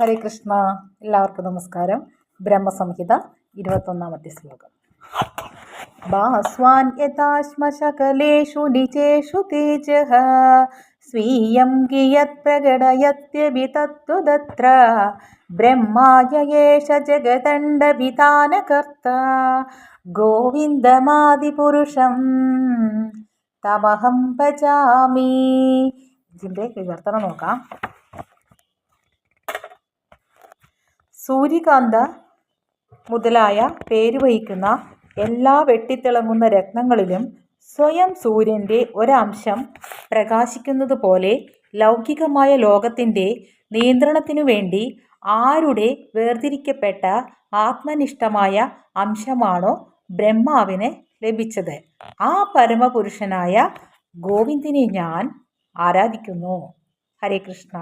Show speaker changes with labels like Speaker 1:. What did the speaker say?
Speaker 1: ഹരേ കൃഷ്ണ. എല്ലാവർക്കും നമസ്കാരം. ബ്രഹ്മസംഹിത ഇരുപത്തൊന്നാമത്തെ ശ്ലോകം. ഭാസ്വാൻ യഥാശ്മശകലേഷു നിചേഷു തേജ. സ്വീയം ഗിയത് പ്രകടയത്യഭി തത്വദത്ര ബ്രഹ്മായേഷ ജഗദണ്ഡവിധാനകർത്ത. ഗോവിന്ദമാദിപുരുഷം തമഹം ഭജാമി. ഇതിന്റെ വിവർത്തനം നോക്കാം. സൂര്യകാന്ത മുതലായ പേര് വഹിക്കുന്ന എല്ലാ വെട്ടിത്തിളങ്ങുന്ന രത്നങ്ങളിലും സ്വയം സൂര്യന്റെ ഒരംശം പ്രകാശിക്കുന്നത് പോലെ ലൗകികമായ ലോകത്തിന്റെ നിയന്ത്രണത്തിനു വേണ്ടി ആരുടെ വേർതിരിക്കപ്പെട്ട ആത്മനിഷ്ഠമായ അംശമാണോ ബ്രഹ്മാവിന് ലഭിച്ചത്. ആ പരമപുരുഷനായ ഗോവിന്ദിനെ ഞാൻ ആരാധിക്കുന്നു. ഹരേ കൃഷ്ണ.